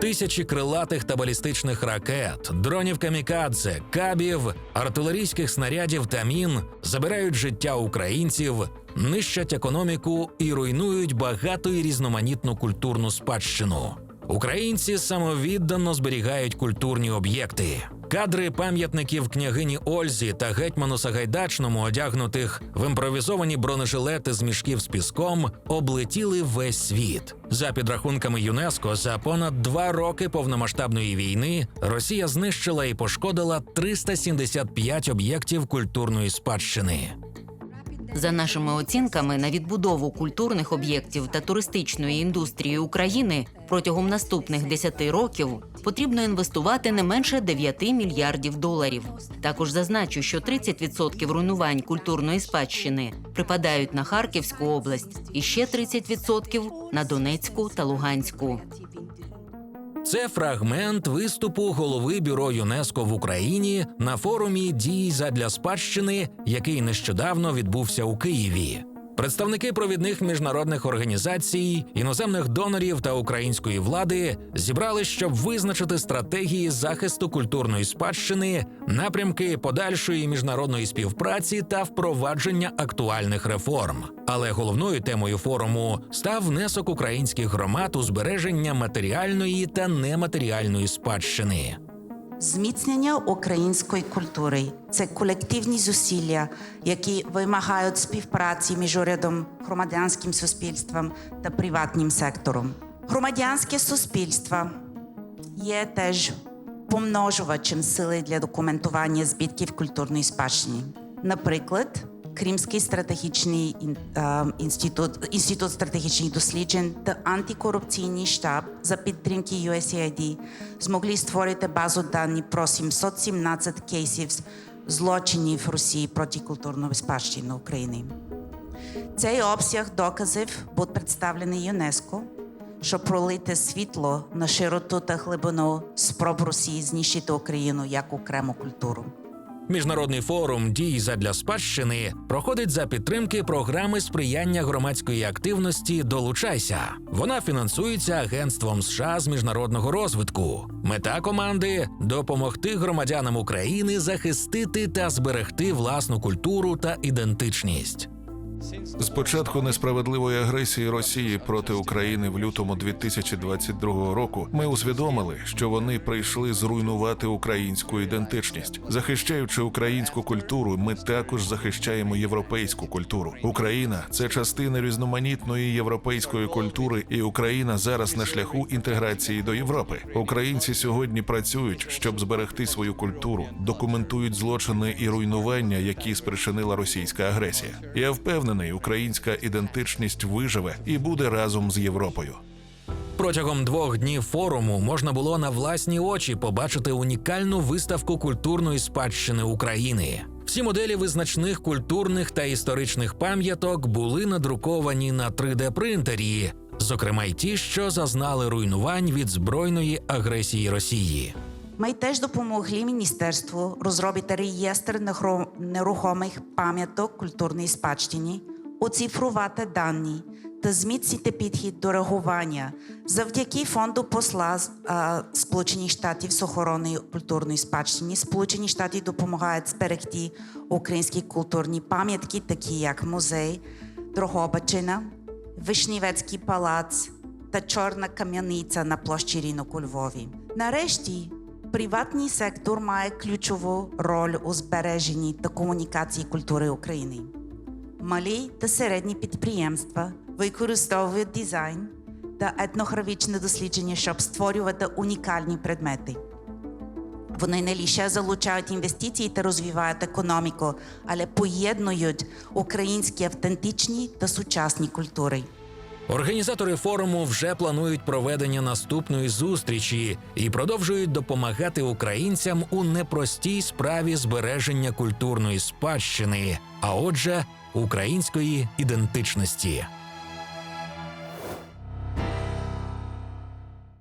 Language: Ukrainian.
Тисячі крилатих та балістичних ракет, дронів камікадзе, кабів, артилерійських снарядів та мін забирають життя українців, нищать економіку і руйнують багату і різноманітну культурну спадщину. Українці самовіддано зберігають культурні об'єкти. Кадри пам'ятників княгині Ользі та гетьману Сагайдачному, одягнутих в імпровізовані бронежилети з мішків з піском, облетіли весь світ. За підрахунками ЮНЕСКО, за понад два роки повномасштабної війни Росія знищила і пошкодила 375 об'єктів культурної спадщини. За нашими оцінками, на відбудову культурних об'єктів та туристичної індустрії України протягом наступних 10 років потрібно інвестувати не менше 9 мільярдів доларів. Також зазначу, що 30% руйнувань культурної спадщини припадають на Харківську область і ще 30% на Донецьку та Луганську. Це фрагмент виступу голови бюро ЮНЕСКО в Україні на форумі дій задля спадщини, який нещодавно відбувся у Києві. Представники провідних міжнародних організацій, іноземних донорів та української влади зібрали, щоб визначити стратегії захисту культурної спадщини, напрямки подальшої міжнародної співпраці та впровадження актуальних реформ. Але головною темою форуму став внесок українських громад у збереження матеріальної та нематеріальної спадщини. Зміцнення української культури це колективні зусилля, які вимагають співпраці між урядом, громадянським суспільством та приватним сектором. Громадянське суспільство є теж помножувачем сили для документування збитків культурної спадщини. Наприклад, Кримський стратегічний інститут, інститут стратегічних досліджень та антикорупційний штаб за підтримки USAID змогли створити базу даних про 717 кейсів злочинів Росії проти культурної спадщини України. Цей обсяг доказів був представлений ЮНЕСКО, щоб пролити світло на широту та глибину спроб Росії знищити Україну як окрему культуру. Міжнародний форум дій задля спадщини проходить за підтримки програми сприяння громадської активності Долучайся. Вона фінансується Агентством США з міжнародного розвитку. Мета команди допомогти громадянам України захистити та зберегти власну культуру та ідентичність. Початку несправедливої агресії Росії проти України в лютому 2022 року ми усвідомили, що вони прийшли зруйнувати українську ідентичність. Захищаючи українську культуру, ми також захищаємо європейську культуру. Україна це частина різноманітної європейської культури, і Україна зараз на шляху інтеграції до Європи. Українці сьогодні працюють, щоб зберегти свою культуру, документують злочини і руйнування, які спричинила російська агресія. Я впевнений, українська ідентичність виживе і буде разом з Європою. Протягом двох днів форуму можна було на власні очі побачити унікальну виставку культурної спадщини України. Всі моделі визначних культурних та історичних пам'яток були надруковані на 3D-принтері, зокрема й ті, що зазнали руйнувань від збройної агресії Росії. Ми теж допомогли міністерству розробити реєстр нерухомих пам'яток культурної спадщини, оцифрувати дані та зміцнити підхід до реагування завдяки фонду посла а, Сполучених Штатів з охорони культурної спадщини. Сполучені Штати допомагають зберегти українські культурні пам'ятки, такі як музей Дрогобичина, Вишнівецький палац та чорна кам'яниця на площі ринок у Львові. Нарешті приватний сектор має ключову роль у збереженні та комунікації культури України. Малі та середні підприємства використовують дизайн та етнографічне дослідження, щоб створювати унікальні предмети. Вони не лише залучають інвестиції та розвивають економіку, але поєднують українські автентичні та сучасні культури. Організатори форуму вже планують проведення наступної зустрічі і продовжують допомагати українцям у непростій справі збереження культурної спадщини, а отже, української ідентичності.